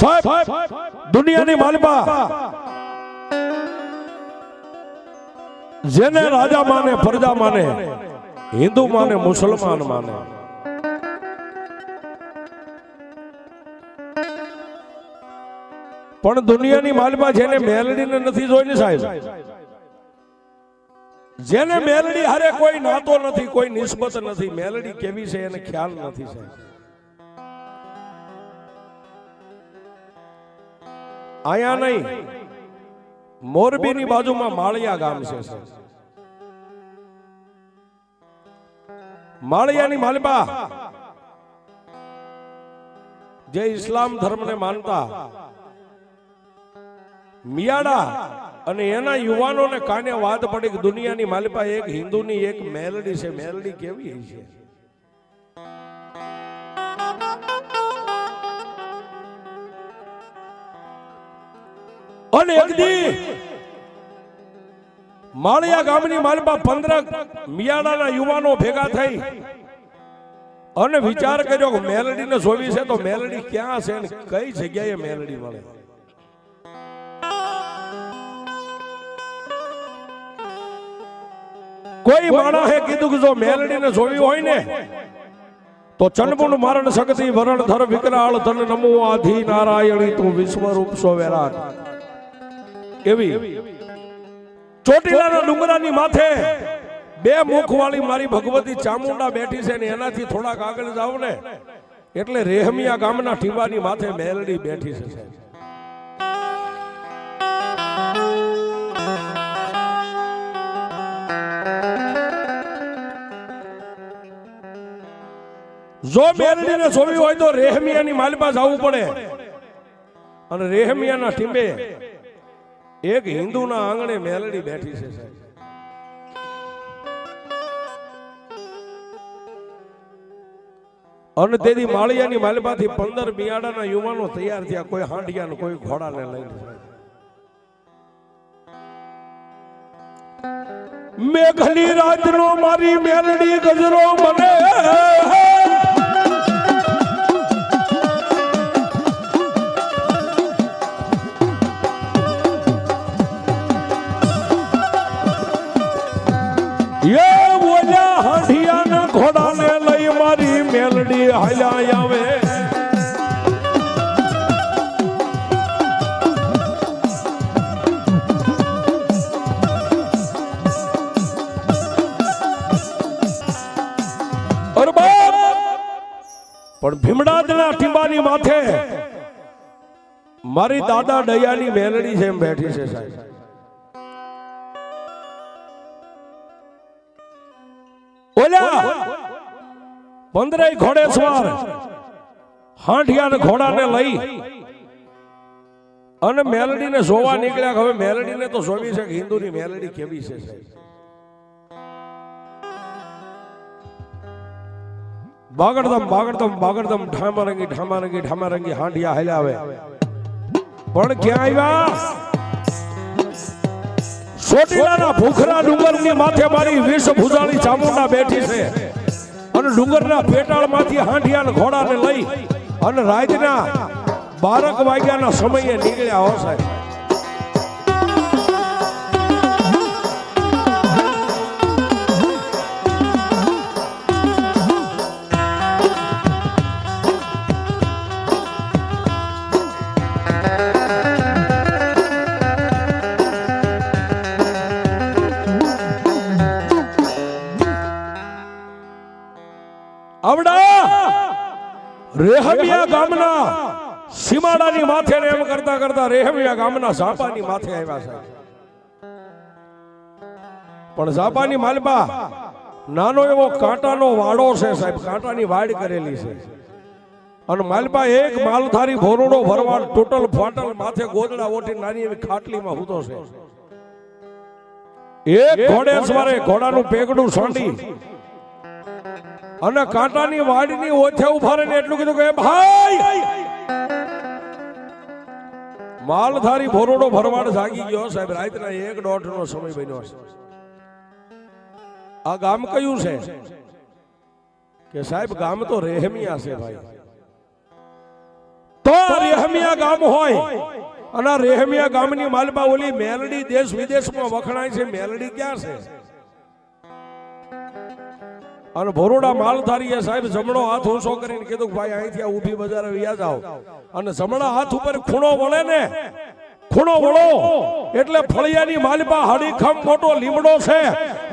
સાહેબ, દુનિયાની માલપા જેને રાજા માને, પ્રજા માને, હિન્દુ માને, મુસલમાન માને. પણ દુનિયાની માલમાં જેને મેલડીને નથી જોઈ ને સાહેબ. જેને મેલડી હારે કોઈ નાતો નથી, કોઈ નિસ્બત નથી, મેલડી કેવી છે એને ખ્યાલ નથી સાહેબ. આયા નહીં. મોરબીની બાજુમાં માળિયા ગામ છે. માળિયાની માલબા. જે ઇસ્લામ ધર્મને માનતા. મિયાડા અને એના યુવાનોને કાને વાત પડી કે દુનિયાની માલિપા એક હિન્દુની એક મેલડી છે. મેલડી કેવી છે? અને એક માળિયા ગામની માલમાં પંદર મિયાડાના યુવાનો ભેગા થઈ અને વિચાર કર્યો કે મેલડીને જોવી છે તો મેલડી ક્યાં છે અને કઈ જગ્યાએ મેલડી મળે? કોઈ માણસે કીધું કે જો મેલડીને જોવી હોય ને, તો ચનપુણ મારણ શક્તિ વરણ ધર વિકરાળ ધન નમો આધી નારાયણી તું વિશ્વરૂપ સો વેરાટ એવી. ચોટીલાના ડુંગરાની માથે બે મુખ વાળી મારી ભગવતી ચામુંડા બેઠી છે ને એનાથી થોડાક આગળ જાવ ને, એટલે રેહમિયા ગામના ટીબાની માથે મેલડી બેઠી છે જો મેલડીને જોવી હોય તો રેહમિયાની માલપા જવું પડે. અને રેહમિયાના ટીંબે એક હિન્દુના આંગણે મેલડી બેઠી છે સાહેબ. અને તેથી માળિયાની માલપાથી પંદર બિયાડાના યુવાનો તૈયાર થયા કોઈ હાંડિયા ને કોઈ ઘોડાને લઈને મેઘની રાતનો મારી મેલડી ગજરો મને પણ ભીમડાદના ટીંબાની માથે. મારી દાદા દયાની મેલડી છે એમ બેઠી છે સાહેબ. ઓલા! પંદરે ઘોડે સવાર હાંઠિયા ઘોડાને લઈ અને મેલડીને જોવા નીકળ્યા હવે મેલડીને તો જોવી છે કે હિન્દુની મેલડી કેવી છે સાહેબ. બાગડદમ બાગડદમ બાગડદમ ઢામરંગી ઢામરંગી ઢામરંગી, હાંડિયા હાલ્યા પણ ક્યાં આવ્યા? સોટીલાના ભૂખરા ડુંગરની માથે મારી વિષ ભુજાળી ચામુંડા બેઠી છે. અને ડુંગરના પેટાળમાંથી હાંડિયા ઘોડાને લઈ અને રાતના બારક વાગ્યાના સમયે નીકળ્યા હો સાહેબ. રેહમિયા ગામના સીમાડાની માથે ને એમ કરતા કરતા રેહમિયા ગામના ઝાપાની માથે આવ્યા છે પણ ઝાપાની માલબા નાનો એવો કાંટાનો વાડો છે સાહેબ કાંટાની વાડ કરેલી છે. અને માલબા એક માલધારી ભોરડો ભરવાડ ટોટલ ફાટલ માથે ગોદડા ઓઠી નાની એવી ખાટલીમાં હૂતો છે. એક ઘોડે સવારે ઘોડાનું પેગડું સાંડી અને કાંટાની વાડીની ઓછે ઊભા રહીને એટલું કીધું કે ભાઈ! માલધારી ભોરોડો ભરવાડ જાગી ગયો સાહેબ રાતના એક દોઢ નો સમય બન્યો છે. આ ગામ કયું છે? કે સાહેબ ગામ તો રેહમિયા છે ભાઈ. તો રેહમિયા ગામ હોય. અને રેહમિયા ગામની માલબા ઓલી મેલડી દેશ વિદેશમાં વખણાય છે. મેલડી ક્યાં છે? અને ભરોડા માલધારીએ સાહેબ જમણો હાથ ઊંચો કરીને કીધું ભાઈ, અહીંથી આ ઊભી બજારે વ્યા જાઓ. અને જમણા હાથ ઉપર ખૂણો વળે ને, ખૂણો વળો એટલે ફળિયાની માલિપા હડીખમ મોટો લીમડો છે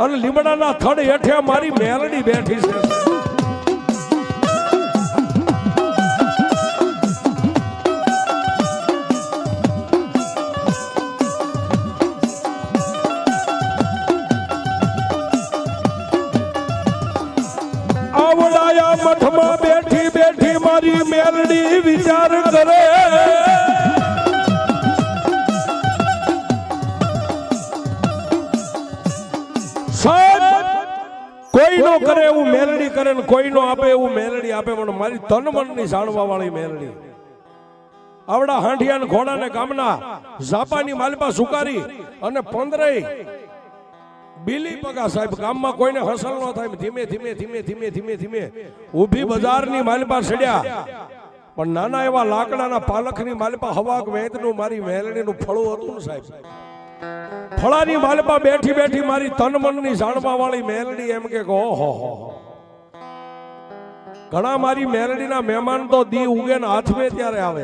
અને લીમડાના થડ હેઠે મારી મેલડી બેઠી છે. મારી મેલડી વિચાર કરે. કોઈ કોઈનો કરે એવું મેલડી કરે ને કોઈનો આપે એવું મેલડી આપે, પણ મારી તન મનની જાણવા વાળી મેલડી. આવડા હાંઠિયા ને ઘોડા ને ગામના ઝાપાની માલપા સુકારી અને પંદરેય બીલી પગા સાહેબ, ગામમાં કોઈને હસલ ન થાય, ધીમે ધીમે ધીમે ધીમે ધીમે ધીમે. ઊભી બજારની માલપા સડ્યા પણ નાના એવા લાકડાના પાલખની માલપા હવાક વેદનું, મારી મેલડીનું ફળું હતું ને સાહેબ. ફળાની માલપા બેઠી બેઠી મારી તન મનની જાણવા વાળી મેલડી એમ કે, ઓહો, હો હો. ઘણા મારી મેલડીના મહેમાન તો દી ઉગે ને હાથમે ત્યારે આવે.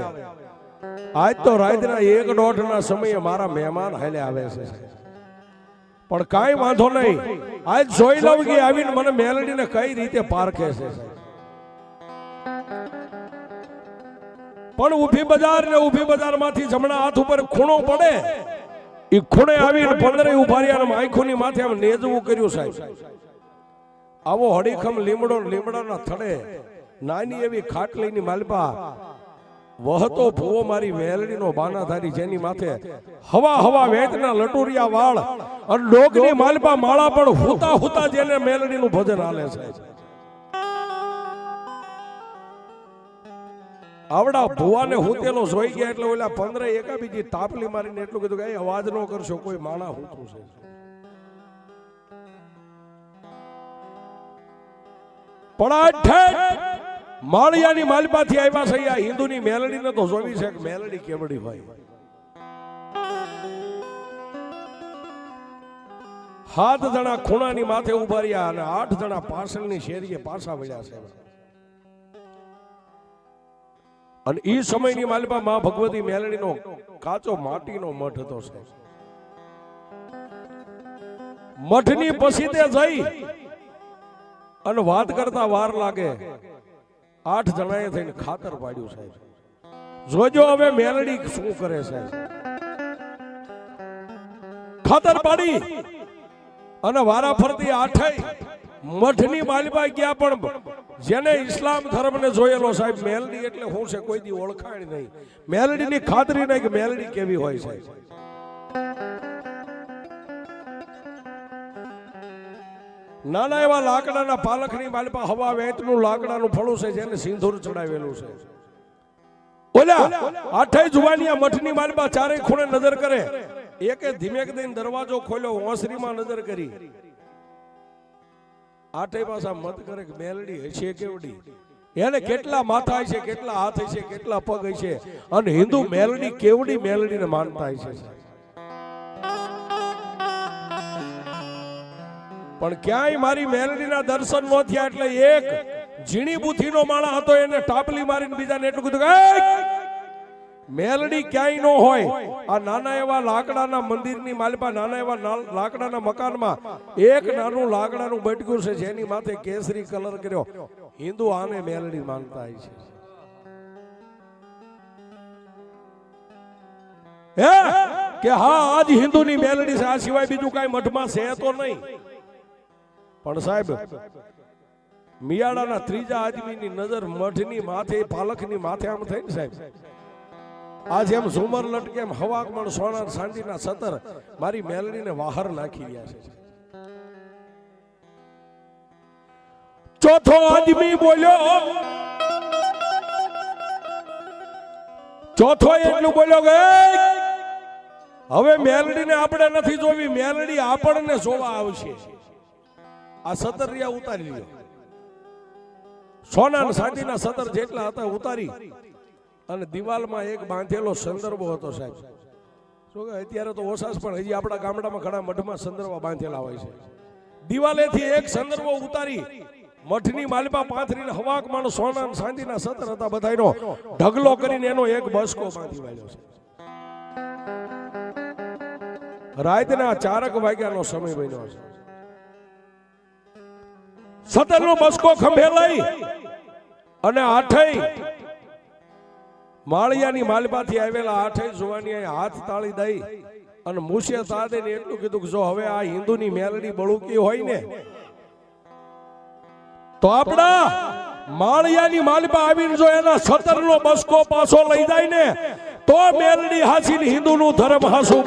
આજ તો રાતના એક દોઢ ના સમયે મારા મહેમાન હાલે આવે છે. પણ કાંઈ વાંધો નહીં. આજ જોઈ લઉં કે આવીને મને મેલડીને કઈ રીતે પારખે છે. પણ ઊભી બજાર ને ઊભી બજારમાંથી જમણા હાથ ઉપર ખૂણો પડે. એ ખૂણે આવીને પંદરે ઊભા રહ્યા આંખોની માથે આમ નેજવું કર્યું સાહેબ. આવો હડીખમ લીમડો લીમડાના થડે. નાની એવી ખાટલીની માલપા વહતો ભૂવો મારી વેલડીનો બાનાધારી જેની માથે હવા હવા વેચના લટુરિયા વાળ અને ડોગની માલપા માળા પણ હુતા હુતા જેને મેલડીનું ભજન હાલે છે. આવડા ભુવાને હુતેલો જોઈ ગયા એટલે ઓલા પંદરે એકા બીજી તાપલી મારીને એટલું કીધું કે, "એ અવાજ ન કરશો, કોઈ માણા હુતું છે. પણ માળિયાની માલપાથી આવ્યા છે, આ હિન્દુની મેલડીને તો જોવી છે કે મેલડી કેવડી હોય. સાત જણા ખૂણાની માથે ઊભા અને આઠ જણા પાછળની શેરીએ પાછા વળ્યા છે. અને એ સમયની માલપા માં ભગવતી મેલડીનો કાચો માટીનો મઠ હતો છે મઠની પસીતે જઈ અને વાત કરતા વાર લાગે. આઠ જણાએ થઈને ખાતર પાડ્યું સાહેબ. જોજો હવે મેલડી શું કરે છે ખાતર પાડી અને વારા ફરતી આઠે મઠની માલિપા ગયા પણ જેને ઇસ્લામ ધર્મને જોયેલો સાહેબ, મેલડી એટલે શું છે, કોઈ દી ઓળખાણ નહીં. મેલડીની ખાતરી નહીં કે મેલડી કેવી હોય છે નાના એવા લાકડાના પાલખની બાલપા હવા વેચનું લાકડાનું ફળું છે જેને સિંદૂર ચડાવેલું છે. ઓલા, આઠેય જુવાનિયા મઠની માલપા ચારે ખૂણે નજર કરે. એકે ધીમેક દરવાજો ખોલ્યો, ઓસરીમાં નજર કરી. આઠેય પાછા મત કરે મેલડી હશે કેવડી? એને કેટલા માથા છે કેટલા હાથ છે કેટલા પગ છે અને હિન્દુ મેલડી કેવડી મેલડીને માનતા છે પણ ક્યાંય મારી મેલડીના દર્શન ન થયા એટલે એક ઝીણી બુથીનો માળા હતો, એને ટાપલી મારીને બીજાને એટલું કીધું કે મેલડી ક્યાંય ન હોય. આ નાના એવા લાકડાના મંદિરની માલપા, નાના એવા લાકડાના મકાનમાં એક નાનું લાકડાનું બટકું છે, જેની માથે કેસરી કલર કર્યો. હિન્દુ આને મેલડી માનતા હોય છે. હે? કે હા, આજ હિન્દુની મેલડી છે, આ સિવાય બીજું કાંઈ મઠમાં છે તો નહીં. પણ સાહેબ મિયાડાના ત્રીજા આદમીની નજર મઠની માથે, પાલખની માથે આમ થઈ ને સાહેબ. આજ એમ ઝુમર લટકે એમ હવાકમણ સોના સાંજીના સતર મારી મેલડીને વાહર નાખી રહ્યા છે. ચોથો આદમી બોલ્યો, ચોથો એટલું બોલ્યો કે, હવે મેલડીને આપણે નથી જોવી, મેલડી આપણને જોવા આવશે. આ સતર રિયા ઉતારી લીધો સોના ચાંદીના સતર જેટલા હતા ઉતારી. અને દિવાલમાં એક બાંધેલો સંદર્ભો હતો સાહેબ. શું કે અત્યારે તો ઓસાસ પણ હજી આપણા ગામડામાં ઘણા મઠમાં સંદર્ભ બાંધેલા હોય છે. દિવાલેથી એક સંદર્ભો ઉતારી મઠની માલિપા પાથરીને હવાક માણો સોના ચાંદીના સતર હતા બધાનો ઢગલો કરીને એનો એક બસકો બાંધી વાળ્યો છે. રાતના ચારક વાગ્યાનો સમય બન્યો છે. સતરનો મસ્કો ખંભે લઈ અને આઠઈ માળિયાની માલપાથી આવેલા આઠઈ જુવાની હાથ તાળી દઈ અને મુશે તાદે ને એટલું કીધું કે જો હવે આ હિન્દુની મેલડી બળુકી હોય ને, તો આપણા માળિયાની માલપા આવીને જો એના સતરનો બસકો પાછો લઈ જાય ને, તો મેલડી હાસીને હિન્દુનું ધર્મ હાસુ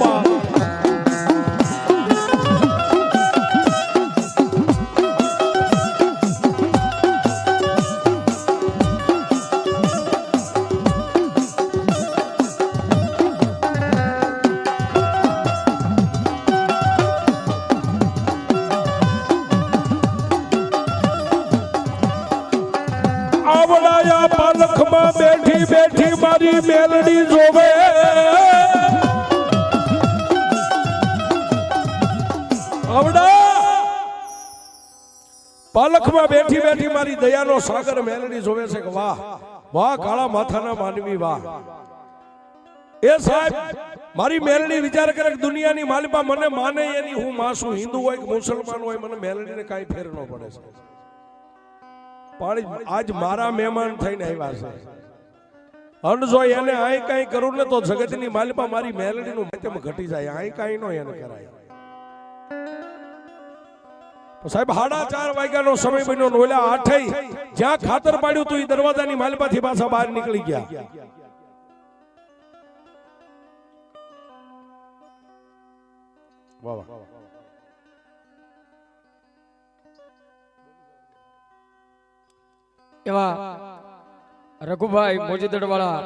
બેઠી મેલડી જોવે. પાલખમાં બેઠી બેઠી મારી દયાનો સાગર મેલડી જોવે છે કે વાહ વાહ, કાળા માથાના માનવી વાહ. એ સાહેબ, મારી મેલડી વિચાર કરે કે દુનિયાની માલિપા મને માને એની હું માસું હિન્દુ હોય કે મુસલમાન હોય, મને મેલડીને કાંઈ ફેર ન પડે. છે પણ આજ મારા મહેમાન થઈને આવ્યા છે. અને જો એને આય કાંઈ કરું ને તો જગતની માલિપા મારી મેલડીનું માધ્યમ ઘટી જાય. આય કાંઈ નો એને કરાય. સાહેબ સાડા ચાર વાગ્યાનો સમય બન્યો ઓલા આઠેય જ્યાં ખાતર પાડ્યું તું એ દરવાજાની માલિપાથી પાછા બહાર નીકળી ગયા. વાહ વાહ. એવા રઘુભાઈ મોજીદડવાળા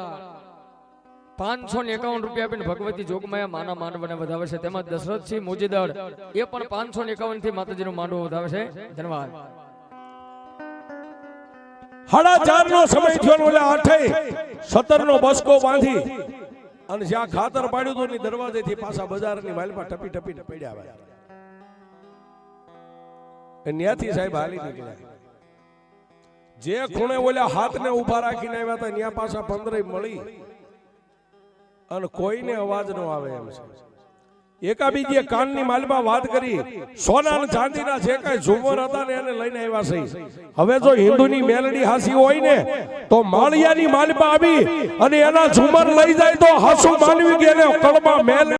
પાંચસો ને એકાવન રૂપિયા આપીને ભગવતી જોગમાયા માના માંડવને વધાવે છે. તેમજ દશરથસિંહ મોજીદળ એ પણ પાંચસો ને એકાવનથી માતાજીનો માંડવો વધાવે છે. ધન્યવાદ. સાડા ચાર નો સમય થયો ને ઓલા આઠે સત્તર નો અને જ્યાં ખાતર પાડ્યું હતું ની દરવાજેથી પાછા બજારની માલમાં ટપી ટપી પડ્યા એ સાહેબ હાલી નીકળ્યા. જે ખૂણે ઓલા હાથને ઊભા રાખીને આવ્યા હતા ત્યાં પાછા પંદરે મળી. અને કોઈને અવાજ ન આવે એમ છે. એકાબીજીએ કાનની માલમાં વાત કરી સોના અને ચાંદીના જે કઈ ઝુમર હતા ને એને લઈને આવ્યા છે. હવે જો હિન્દુની મેલડી હાસી હોય ને તો માળિયાની માલમાં આવી અને એના ઝુમર લઈ જાય તો હાસુ માનવી કે એને કળમાં મેલ